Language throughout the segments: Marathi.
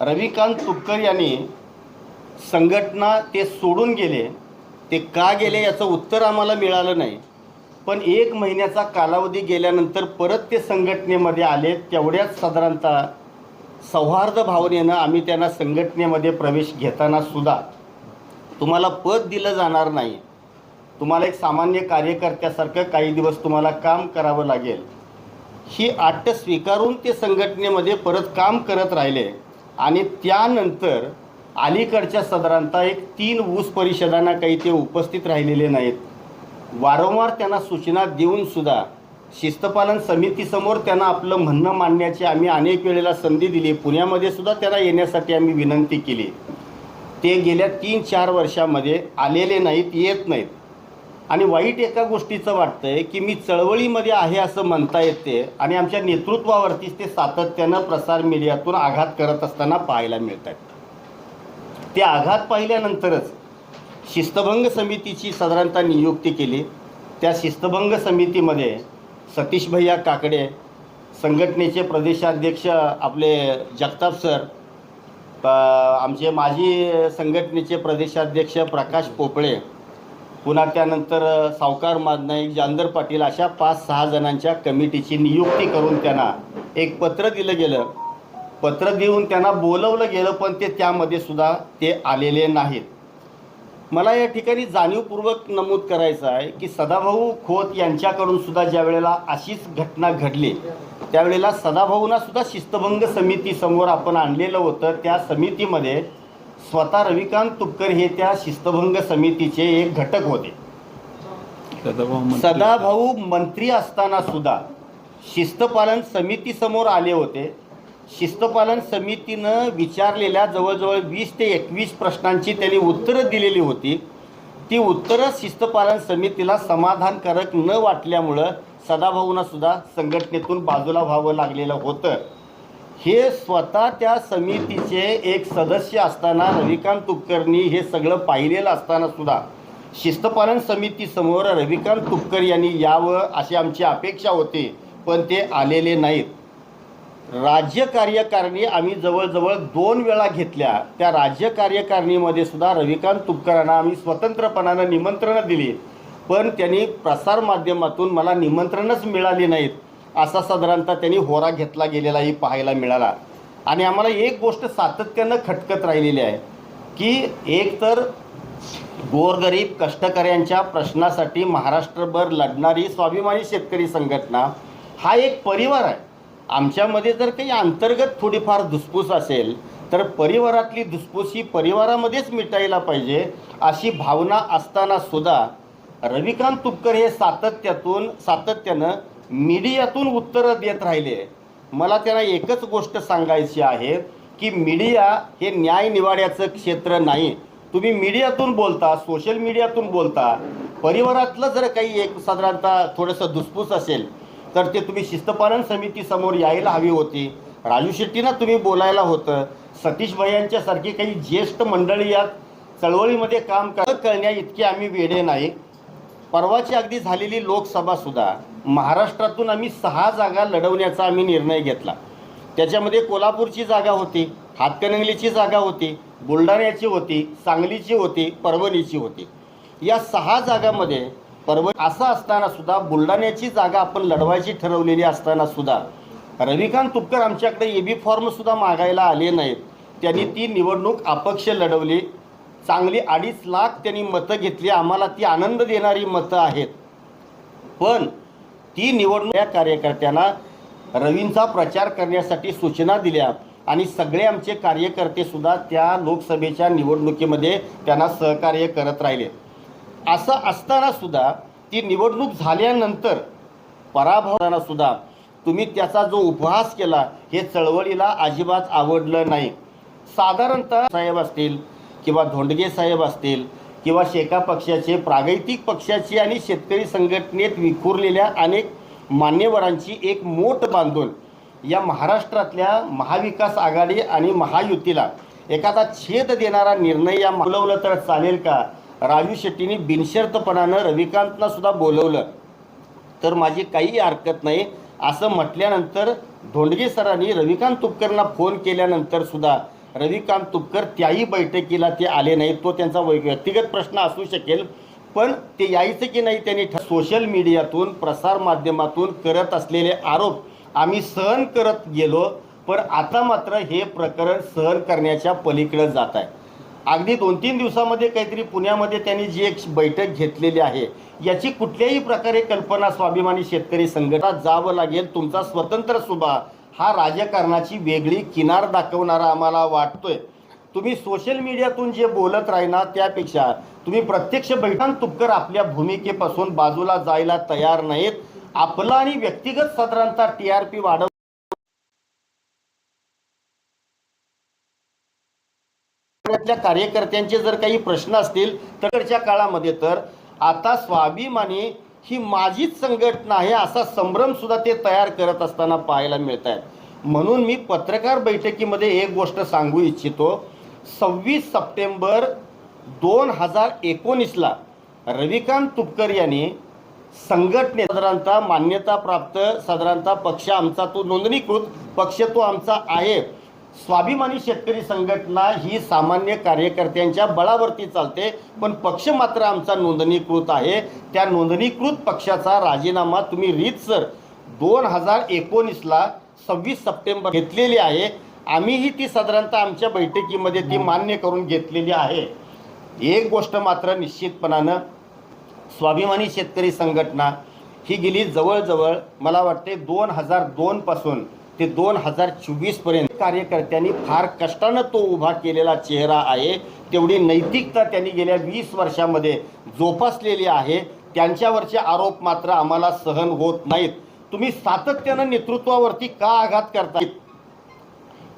रविकांत तुपकर यांनी संघटना ते सोडून गेले ते का गेले याचं उत्तर आम्हाला मिळालं नाही. पण एक महिन्याचा कालावधी गेल्यानंतर परत ते संघटनेमध्ये आले तेवढ्याच साधारणतः सौहार्द भावनेनं आम्ही त्यांना संघटनेमध्ये प्रवेश घेताना सुद्धा तुम्हाला पद दिलं जाणार नाही. तुम्हाला एक सामान्य कार्यकर्त्यासारखं काही दिवस तुम्हाला काम करावं लागेल. ही आट स्वीकारून ते संघटनेमध्ये परत काम करत राहिले. आणि त्यानंतर अलीकडच्या साधारणतः एक तीन ऊस परिषदांना काही ते उपस्थित राहिलेले नाहीत. वारंवार त्यांना सूचना देऊन सुद्धा शिस्तपालन समितीसमोर त्यांना आपलं म्हणणं मांडण्याची आम्ही अनेक वेळेला संधी दिली. पुण्यामध्ये सुद्धा त्यांना येण्यासाठी आम्ही विनंती केली. ते गेल्या तीन चार वर्षामध्ये आलेले नाहीत येत नाहीत. आणि वाईट एका गोष्टीचं वाटतं आहे की मी चळवळीमध्ये आहे असं म्हणता येते आणि आमच्या नेतृत्वावरतीच ते सातत्यानं प्रसार मीडियातून आघात करत असताना पाहायला मिळत आहेत ते आघात पाहिल्यानंतरच शिस्तभंग समितीची साधारणतः नियुक्ती केली. त्या शिस्तभंग समितीमध्ये सतीश भैया काकडे संघटनेचे प्रदेशाध्यक्ष आपले जगताप सर आमचे माजी संघटनेचे प्रदेशाध्यक्ष प्रकाश पोपळे पुन्हा त्यानंतर सावकार माधनाईक जानदर पाटील अशा पाच सहा जणांच्या कमिटीची नियुक्ती करून त्यांना एक पत्र दिलं गेलं. पत्र देऊन त्यांना बोलवलं गेलं पण ते त्यामध्ये सुद्धा ते आलेले नाहीत. मला या ठिकाणी जाणीवपूर्वक नमूद करायचं आहे की सदाभाऊ खोत यांच्याकडून सुद्धा ज्या वेळेला अशीच घटना घडली त्यावेळेला सदाभाऊंना सुद्धा शिस्तभंग समितीसमोर आपण आणलेलं होतं. त्या समितीमध्ये स्वतः रविकांत तुपकर हे त्या शिस्तभंग समितीचे एक घटक होते. सदाभाऊ मंत्री. असताना सुद्धा शिस्तपालन समितीसमोर आले होते. शिस्तपालन समितीनं विचारलेल्या जवळजवळ वीस ते एकवीस प्रश्नांची त्यांनी उत्तरं दिलेली होती. ती उत्तरं शिस्तपालन समितीला समाधानकारक न वाटल्यामुळं सदाभाऊंना सुद्धा संघटनेतून बाजूला व्हावं लागलेलं होतं. हे स्वतः त्या समितीचे एक सदस्य असताना रविकांत तुपकरनी हे सगळं पाहिलेलं असताना सुद्धा शिस्तपालन समितीसमोर रविकांत तुपकर यांनी यावं अशी आमची अपेक्षा होती पण ते आलेले नाहीत. राज्य कार्यकारिणी आम्ही जवळजवळ दोन वेळा घेतल्या. त्या राज्य कार्यकारिणीमध्ये सुद्धा रविकांत तुपकरांना आम्ही स्वतंत्रपणानं निमंत्रणं दिली. पण त्यांनी प्रसारमाध्यमातून मला निमंत्रणच मिळाली नाहीत. असा साधारणतः त्यांनी होरा घेतला गेलेलाही पाहायला मिळाला. आणि आम्हाला एक गोष्ट सातत्यानं खटकत राहिलेली आहे की एक तर गोरगरीब कष्टकऱ्यांच्या प्रश्नासाठी महाराष्ट्रभर लढणारी स्वाभिमानी शेतकरी संघटना हा एक परिवार आहे. आमच्यामध्ये जर काही अंतर्गत थोडीफार धुसफूस असेल तर परिवारातली धुसफूस ही परिवारामध्येच मिटायला पाहिजे अशी भावना असताना सुद्धा रविकांत तुपकर हे सातत्यातून सातत्यानं मीडियातून उत्तरं देत राहिले. मला त्यांना एकच गोष्ट सांगायची आहे की मीडिया हे न्याय निवाड्याचं क्षेत्र नाही. तुम्ही मीडियातून बोलता सोशल मीडियातून बोलता परिवारातलं जर काही एक साधारणतः थोडंसं धुसफूस असेल तर ते तुम्ही शिस्तपालन समितीसमोर यायला हवी होती. राजू शेट्टींना तुम्ही बोलायला होतं. सतीश भैयांच्यासारखी काही ज्येष्ठ मंडळी यात चळवळीमध्ये काम कर इतके आम्ही वेडे नाही. परवाची अगदी झालेली लोकसभासुद्धा महाराष्ट्रातून आम्ही सहा जागा लढवण्याचा आम्ही निर्णय घेतला. त्याच्यामध्ये कोल्हापूरची जागा होती हातकणंगलीची जागा होती बुलढाण्याची होती सांगलीची होती परभणीची होती. या सहा जागामध्ये परभणी असं असताना सुद्धा बुलढाण्याची जागा आपण लढवायची ठरवलेली असताना सुद्धा रविकांत तुपकर आमच्याकडे ए बी फॉर्मसुद्धा मागायला आले नाहीत. त्यांनी ती निवडणूक अपक्ष लढवली. चांगली अडीच लाख त्यांनी मतं घेतली. आम्हाला ती आनंद देणारी मतं आहेत. पण ती निवडणूक या कार्यकर्त्यांना रवींचा प्रचार करण्यासाठी सूचना दिल्या आणि सगळे आमचे कार्यकर्तेसुद्धा त्या लोकसभेच्या निवडणुकीमध्ये त्यांना सहकार्य करत राहिले. असं असताना सुद्धा ती निवडणूक झाल्यानंतर पराभवतानासुद्धा तुम्ही त्याचा जो उपहास केला हे चळवळीला अजिबात आवडलं नाही. साधारणतः साहेब असतील किंवा धोंडगे साहेब असतील किंवा शेका पक्षाचे प्रागैतिक पक्षाची आणि शेतकरी संघटनेत विखुरलेल्या अनेक मान्यवरांची एक मोठ बांधून या महाराष्ट्रातल्या महाविकास आघाडी आणि महायुतीला एखादा छेद देणारा निर्णय या बोलवलं तर चालेल का? राजू शेट्टींनी बिनशर्तपणानं रविकांतना सुद्धा बोलवलं. तर माझी काही हरकत नाही. असं म्हटल्यानंतर धोंडगे सरांनी रविकांत तुपकरना फोन केल्यानंतर सुद्धा रविकांत तुपकर त्याही बैठकीला ते आले नाहीत. तो त्यांचा वै- व्यक्तिगत प्रश्न असू शकेल पण ते यायचं की नाही त्यांनी ठ- सोशल मीडियातून प्रसारमाध्यमातून करत असलेले आरोप आम्ही सहन करत गेलो पण आता मात्र हे प्रकरण सहन करण्याच्या पलीकडे जात आहे. अगदी दोन तीन दिवसामध्ये काहीतरी पुण्यामध्ये त्यांनी जी एक बैठक घेतलेली आहे याची कुठल्याही प्रकारे कल्पना स्वाभिमानी शेतकरी संघटना जावं लागेल तुमचा स्वतंत्र सुभा हा राजकारणाची वेगळी किनार दाखवणारा आम्हाला वाटतोय. तुम्ही सोशल मीडियातून जे बोलत राहिना त्यापेक्षा तुम्ही प्रत्यक्ष बैठक तुपकर आपल्या भूमिकेपासून बाजूला जायला तयार नाहीत. आपला आणि व्यक्तिगत साधारणतः टी आर पी वाढव कार्यकर्त्यांचे जर काही प्रश्न असतील तरच्या काळामध्ये तर आता स्वाभिमानी ही माझीच संघटना आहे असा संभ्रम सुद्धा ते तयार करत असताना पाहायला मिळत आहेत म्हणून मी पत्रकार बैठकीमध्ये एक गोष्ट सांगू इच्छितो. सव्वीस सप्टेंबर दोन हजार एकोणीसला रविकांत तुपकर यांनी संघटने साधारणतः मान्यताप्राप्त साधारणतः पक्ष आमचा तो नोंदणीकृत पक्ष तो आमचा आहे. स्वाभिमानी शेतकरी संघटना ही सामान्य कार्यकर्त्यांच्या बळावरती चालते पण पक्ष मात्र आमचा नोंदणीकृत आहे. त्या नोंदणीकृत पक्षाचा राजीनामा तुम्ही रीतसर दोन हजार एकोणीसला सव्वीस सप्टेंबर घेतलेली आहे. आम्हीही ती साधारणतः आमच्या बैठकीमध्ये ती मान्य करून घेतलेली आहे. एक गोष्ट मात्र निश्चितपणानं स्वाभिमानी शेतकरी संघटना ही गेली जवळजवळ मला वाटते दोन हजार दोनपासून ते दोन हजार चोवीसपर्यंत कार्यकर्त्यांनी फार कष्टानं तो उभा केलेला चेहरा आहे. तेवढी नैतिकता त्यांनी गेल्या वीस वर्षामध्ये जोपासलेली आहे. त्यांच्यावरचे आरोप मात्र आम्हाला सहन होत नाहीत. तुम्ही सातत्यानं नेतृत्वावरती का आघात करता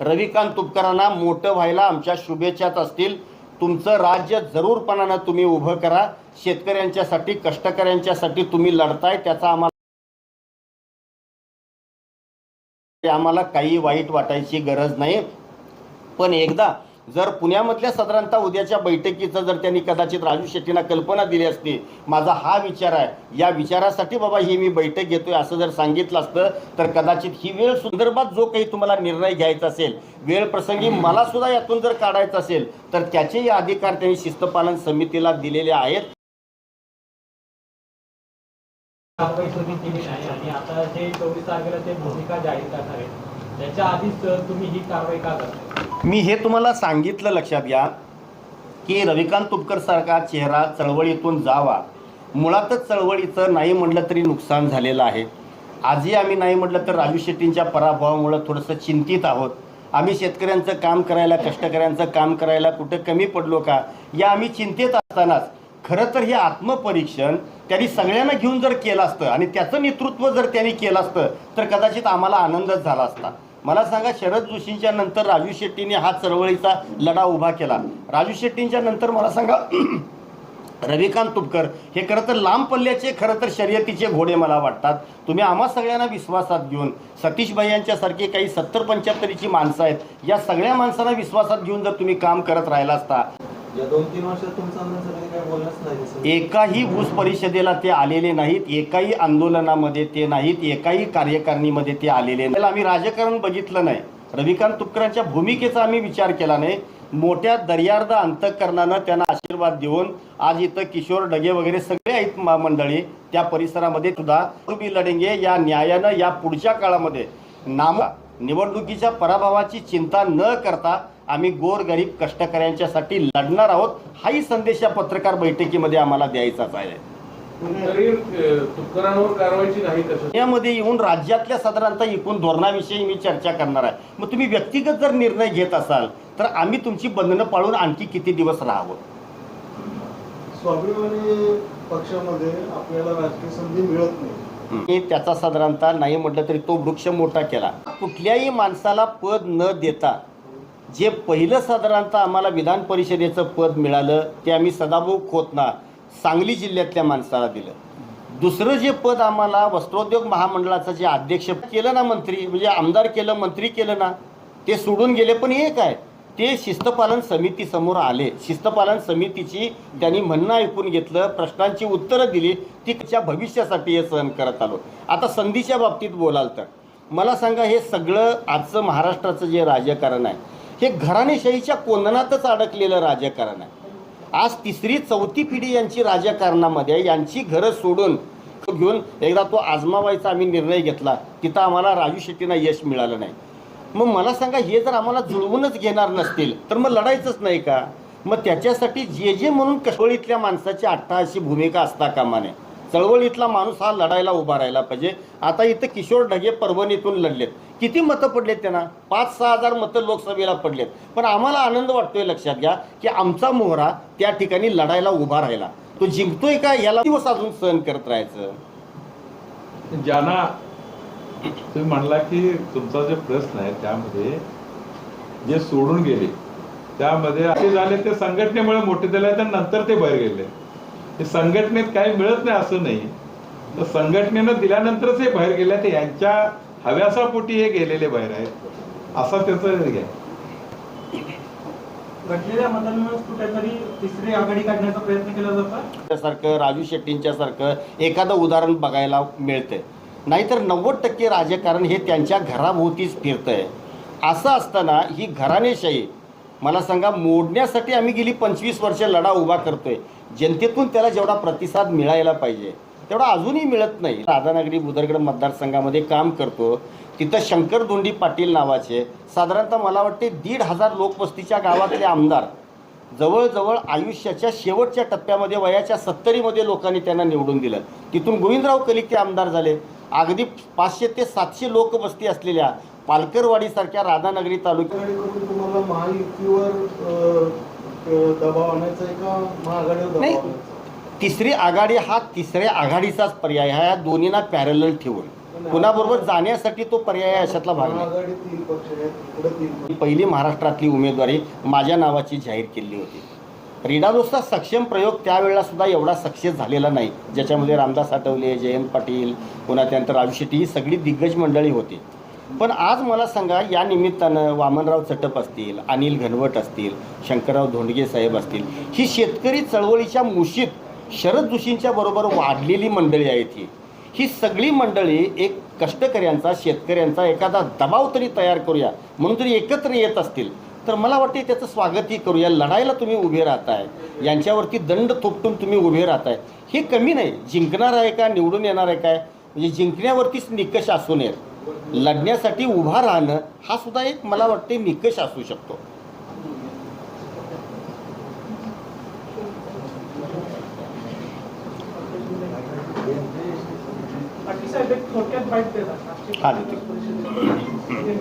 रविकांत तुपकरांना मोठं व्हायला आमच्या शुभेच्छाच असतील. तुमचं राज्य जरूरपणानं तुम्ही उभं करा. शेतकऱ्यांच्यासाठी कष्टकऱ्यांच्यासाठी तुम्ही लढताय त्याचा आम्हाला आम्हाला काही वाईट वाटायची गरज नाही. पण एकदा जर पुण्यामधल्या साधारणतः उद्याच्या बैठकीचं जर त्यांनी कदाचित राजू शेट्टींना कल्पना दिली असती माझा हा विचार आहे. या विचारासाठी बाबा ही मी बैठक घेतोय असं जर सांगितलं असतं तर कदाचित ही वेळ संदर्भात जो काही तुम्हाला निर्णय घ्यायचा असेल वेळ प्रसंगी मला सुद्धा यातून जर काढायचं असेल तर त्याचेही अधिकार त्यांनी शिस्तपालन समितीला दिलेले आहेत. कारवाई तुम्ही केली नाही. आणि आता जे चोवीस तारखेला ते भूमिका जाहीर करणार त्याच्या आधीच तुम्ही ही कारवाई का मी हे तुम्हाला सांगितलं लक्षात घ्या की रविकांत तुपकर सारखा चेहरा चळवळीतून जावा. मुळातच चळवळीचं नाही म्हटलं तरी नुकसान झालेलं आहे. आजही आम्ही नाही म्हटलं तर राजू शेट्टींच्या पराभवामुळं थोडंसं चिंतित आहोत. आम्ही शेतकऱ्यांचं काम करायला कष्टकऱ्यांचं काम करायला कुठं कमी पडलो का? या आम्ही चिंतेत असतानाच खरं तर हे आत्मपरीक्षण त्यांनी सगळ्यांना घेऊन जर केलं असतं आणि त्याचं नेतृत्व जर त्यांनी केलं असतं तर कदाचित आम्हाला आनंदच झाला असता. मला सांगा शरद जोशींच्या नंतर राजू शेट्टीने हा चळवळीचा लढा उभा केला. राजू शेट्टींच्या नंतर मला सांगा रविकांत तुपकर हे खरं तर लांब पल्ल्याचे खरं तर शर्यतीचे घोडे मला वाटतात. तुम्ही आम्हा सगळ्यांना विश्वासात घेऊन सतीश भाई यांच्यासारखे काही सत्तर पंच्याहत्तरीची माणसं आहेत या सगळ्या माणसांना विश्वासात घेऊन जर तुम्ही काम करत राहिला असता एकाही ऊस परिषदेला ते आलेले नाहीत एकाही आंदोलनामध्ये ते नाहीत एकाही कार्यकारिणीमध्ये ते आलेले नाही आम्ही राजकारण बघितलं नाही. रविकांत तुपकरांच्या भूमिकेचा आम्ही विचार केला नाही. मोठ्या दर्यार्द अंतकरणानं त्यांना आशीर्वाद देऊन आज इथं किशोर डगे वगैरे सगळे आहेत मंडळी त्या परिसरामध्ये सुद्धा तुम्ही लढेंगे. या न्यायानं या पुढच्या काळामध्ये नाम निवडणुकीच्या पराभवाची चिंता न करता आम्ही गोरगरीब कष्टकऱ्यांच्यासाठी लढणार आहोत. हाही संदेश या पत्रकार बैठकीमध्ये आम्हाला द्यायचाच आहे. यामध्ये येऊन राज्यातल्या साधारणतः एकूण धोरणाविषयी मी चर्चा करणार आहे. मग तुम्ही व्यक्तिगत जर निर्णय घेत असाल तर आम्ही तुमची बंधनं पाळून आणखी किती दिवस राहावं? स्वाभिमानी पक्षामध्ये आपल्याला राजकीय संधी मिळत नाही. मी त्याचा साधारणतः नाही म्हटलं तरी तो वृक्ष मोठा केला. कुठल्याही माणसाला पद न देता जे पहिलं साधारणतः आम्हाला विधान परिषदेचं पद मिळालं ते आम्ही सदाभाऊ खोतना सांगली जिल्ह्यातल्या माणसाला दिलं. दुसरं जे पद आम्हाला वस्त्रोद्योग महामंडळाचं जे अध्यक्ष केलं ना मंत्री म्हणजे आमदार केलं मंत्री केलं ना ते सोडून गेले पण हे काय? ते शिस्तपालन समितीसमोर आले. शिस्तपालन समितीची त्यांनी म्हणणं ऐकून घेतलं प्रश्नांची उत्तरं दिली ती तिच्या भविष्यासाठी हे सहन करत आलो. आता संधीच्या बाबतीत बोलाल तर. मला सांगा हे सगळं आजचं महाराष्ट्राचं जे राजकारण आहे हे घराणेशाहीच्या कोंदनातच अडकलेलं राजकारण आहे. आज तिसरी चौथी पिढी यांची राजकारणामध्ये आहे. यांची घरं सोडून घेऊन एकदा तो आजमावायचा आम्ही निर्णय घेतला. तिथं आम्हाला राजू शेट्टींना यश मिळालं नाही. मग मला सांगा हे जर आम्हाला जुळवूनच घेणार नसतील तर मग लढायचंच नाही का? मग त्याच्यासाठी जे जे म्हणून कशोळीतल्या माणसाची अट्टाहाशी भूमिका असता कामा नये. चळवळीतला माणूस हा लढायला उभा राहिला पाहिजे. आता इथं किशोर ढगे परभणीतून लढलेत. किती मतं पडलेत त्यांना? पाच सहा हजार मतं लोकसभेला पडलेत. पण आम्हाला आनंद वाटतोय लक्षात घ्या की आमचा मोहरा त्या ठिकाणी लढायला उभा राहिला. तो जिंकतोय का? याला दिवस अजून सहन करत राहायचं. ज्यांना तुम्ही म्हणला की तुमचा जो प्रश्न आहे त्यामध्ये जे सोडून गेले त्यामध्ये असे झाले ते संघटनेमुळे मोठे झाले तर नंतर ते बाहेर गेले. हे संघटनेत काही मिळत नाही असं नाही. तर संघटनेनं दिल्यानंतरच हे बाहेर गेले ते यांच्या हव्यासापोटी हे गेलेले बाहेर आहेत. असा त्याचं हे आहे. घडलेल्या मतांमुळे कुठेतरी तिसरी आघाडी काढण्याचा प्रयत्न केला जातो सारखं राजू शेट्टींच्या सारखं एखादं उदाहरण बघायला मिळतंय. नाहीतर नव्वद टक्के राजकारण हे त्यांच्या घराभोवतीच फिरतंय. असं असताना ही घराणेशाही मला सांगा मोडण्यासाठी आम्ही गेली पंचवीस वर्ष लढा उभा करतोय. जनतेतून त्याला जेवढा प्रतिसाद मिळायला पाहिजे तेवढा अजूनही मिळत नाही. राधानगरी बुदरगड मतदारसंघामध्ये काम करतो. तिथं शंकर धोंडी पाटील नावाचे साधारणतः मला वाटते दीड हजार लोकवस्तीच्या गावातले आमदार जवळजवळ आयुष्याच्या शेवटच्या टप्प्यामध्ये वयाच्या सत्तरीमध्ये लोकांनी त्यांना निवडून दिलं. तिथून गोविंदराव कलिक ते आमदार झाले. अगदी पाचशे ते सातशे लोकवस्ती असलेल्या पालकरवाडीसारख्या राधानगरी तालुक्यात तुम्हाला महायुतीवर दबाव आणायचा आहे का? महाआघाडीवर दबाव नाही. आणायचा तिसरी आघाडी हा तिसऱ्या आघाडीचाच पर्याय आहे. ह्या दोन्हींना पॅरल ठेवून. कुणाबरोबर जाण्यासाठी तो पर्याय आहे अशातला भाग नाही. पहिली महाराष्ट्रातली उमेदवारी माझ्या नावाची जाहीर केली होती. रिडालोसचा सक्षम प्रयोग त्यावेळेला सुद्धा एवढा सक्सेस झालेला नाही. ज्याच्यामध्ये रामदास आठवले जयंत पाटील पुन्हा त्यानंतर राजू शेट्टी ही सगळी दिग्गज मंडळी होती. पण आज मला सांगा या निमित्तानं वामनराव चटप असतील अनिल घनवट असतील शंकरराव धोंडगे साहेब असतील ही शेतकरी चळवळीच्या मुशीत शरद जोशींच्या बरोबर वाढलेली मंडळी आहेत ही. ही सगळी मंडळी एक कष्टकऱ्यांचा शेतकऱ्यांचा एखादा दबाव तरी तयार करूया म्हणून तरी एकत्र येत असतील तर मला वाटते त्याचं स्वागतही करूया. लढायला तुम्ही उभे राहताय यांच्यावरती दंड थोपटून तुम्ही उभे राहताय. हे कमी नाही जिंकणार आहे का निवडून येणार आहे काय? म्हणजे जिंकण्यावरतीच निकष असू नयेत लढण्यासाठी उभा राहणं हा सुद्धा एक मला वाटते निकष असू शकतो. हा देतो